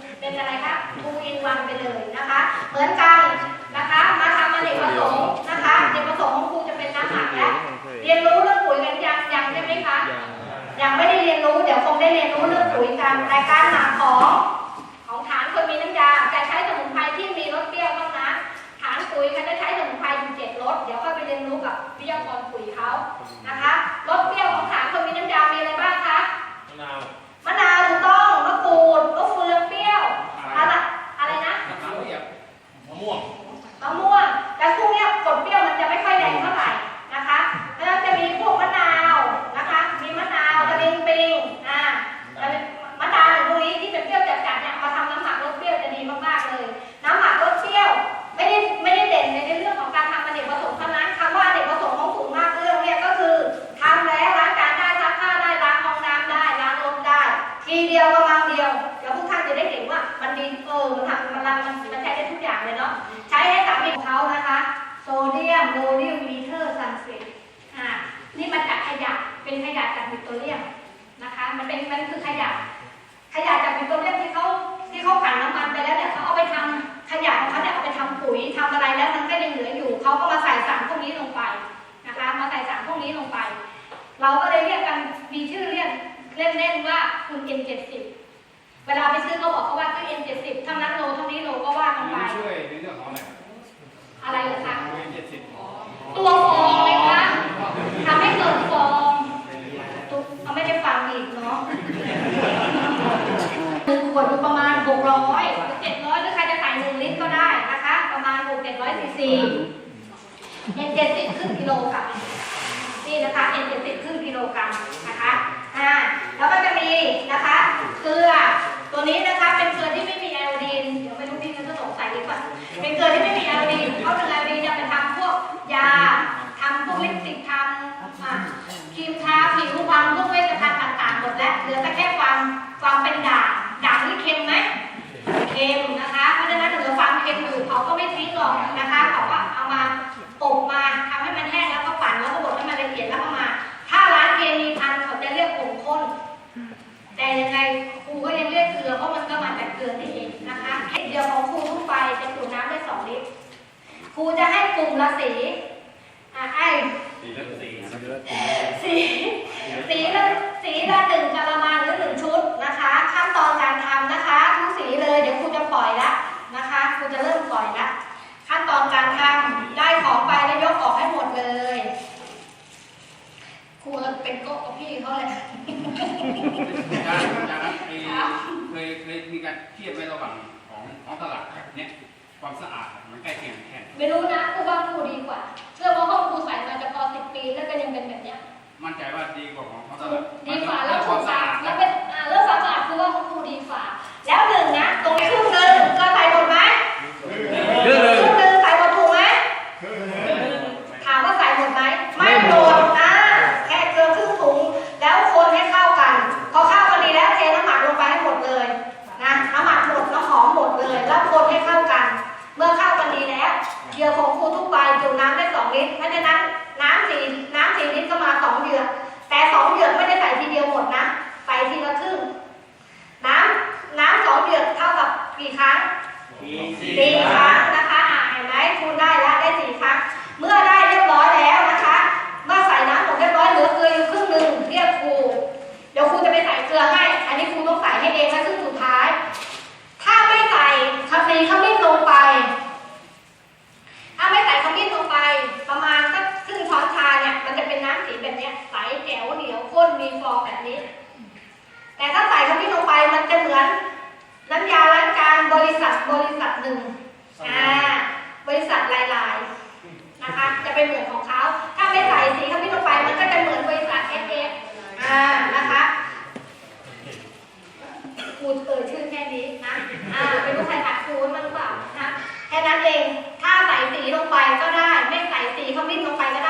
เป็นเป็นอะไรคะทูอินวันไปเลยนะคะ เหมือนกันนะคะ มาทำมาเด็กผสมนะคะเด็กผสมของครูจะเป็นน้ำหมักแล้วเรียนรู้เรื่องปุ๋ยกันยังยังใช่ไหมคะยังไม่ได้เรียนรู้เดี๋ยวคงได้เรียนรู้เรื่องปุ๋ยกันรายการหมักของของฐานคนมีน้ำยาจะใช้สมุนไพรที่มีรสเปรี้ยวเท่านั้นฐานปุ๋ยเขาจะใช้สมุนไพรอยู่เจ็ดรสเดี๋ยวค่อยไปเรียนรู้กับวิทยากรปุ๋ยเขานะคะ เซตอ่านี่มาจากขยะเป็นขยะจากปิโตรเลียมนะคะ มันเป็นมันคือขยะ ขยะจากปิโตรเลียมที่เขาที่เขาขังนน้ำมันไปแล้วเนี่ยเขาเอาไปทำขยะของเขาเนี่ยเอาไปทำปุ๋ยทำอะไรแล้วมันก็ยังเหลืออยู่เขาก็มาใส่สารพวกนี้ลงไปนะคะ มาใส่สารพวกนี้ลงไป เราก็เลยเรียกกันมีชื่อเรียกเล่นๆว่าคุณ N70 เวลาไปซื้อเขาบอกเขาว่าซื้อ N70 เท่านั้นโลเท่านี้โลก็ว่ากันไป ช่วยในเรื่องของอะไร อะไรเหรอคะ เจ็ดสิบ ตัวฟองเลยคะทำให้เกิดฟองตุ๊กเอาไม่ได้ฟังอีกเนาะหนึ่งขวดอยู่ประมาณ 600หรือ 700หรือใครจะใส่หนึ่งลิตรก็ได้นะคะ ประมาณ6 700ซีซี N70 ครึ่งกิโลกรัมนี่นะคะ N70 ครึ่งกิโลกรัมนะคะอ่าแล้วก็จะมีนะคะเกลือตัวนี้นะคะเป็นเกลือที่ไม่มีไอโอดีนเดี๋ยวไม่รู้พี่ก็สงสัยดีกว่าเป็นเกลือที่ไม่มีไอโอดีนเพราะเป็นไอโอดีนจะไปทำพวกยาทำพวกลิปสติกทำครีมทาผิวทำพวกเวชภัณฑ์ต่างๆหมดแล้วเหลือแต่แค่ความความเป็นด่างด่างนี่เค็มไหมเค็ มนะคะเพราะฉะนั้นเหลือความเค็มอยู่เขาก็ไม่ทิ้งหรอกนะคะเขาก็เอามาอบมาทำให้มันแห้งแล้วก็ปั่นแล้วก็บดให้มันละเอียดแล้วก็มา ถ้าร้านเคมีพันเขาจะเรียกผงข้น แต่ยังไงครูก็ยังเรียกเกลือเพราะมันก็มาจากเกลือนี่เองนะคะเดียวของครูทั่วไปจะจุน้ำได้สองลิตรครูจะให้กลุ่มละสีอะไอ้สี่ละสี่สีสีละสีละหนึ่งกะละมังหรือหนึ่งชุดนะคะ ขั้นตอนการทำนะคะ ทุกสีเลยเดี๋ยวครูจะปล่อยละนะคะครูจะเริ่มปล่อยละขั้นตอนการทำได้ของไปแล้วยกออกให้หมดเลย ครูเป็นโก๊ะกับพี่เขาเลยอาจารย์อาจารย์ครับเคยเคยมีการเทียบไว้ระหว่างของของตลาดกับเนี่ยความสะอาดมันใกล้เคียงแค่ไม่รู้นะครูว่าครูดีกว่า เชื่อว่าห้องครูใส่มาจะพอสิบปีแล้วก็ยังเป็นแบบเนี้ยมั่นใจว่าดีกว่าของตลาดดีกว่าแล้วคครูวามสะสะอาอาดดแล้วนะเป็น บริษัทหนึ่งอ่าบริษัทหลายๆนะคะ จะเป็นเหมือนของเขาถ้าไม่ใส่สีเขาไม่ลงไปมันก็จะเหมือนบริษัทเอสเอฟอ่านะคะครูเอ่ยชื่อแค่นี้นะอ่าเป็นผู้ใครขาดครูมันหรือเปล่านะแค่นั้นเองถ้าใส่สีลงไปก็ได้ ไม่ใส่สีเขาไม่ลงไปก็ได้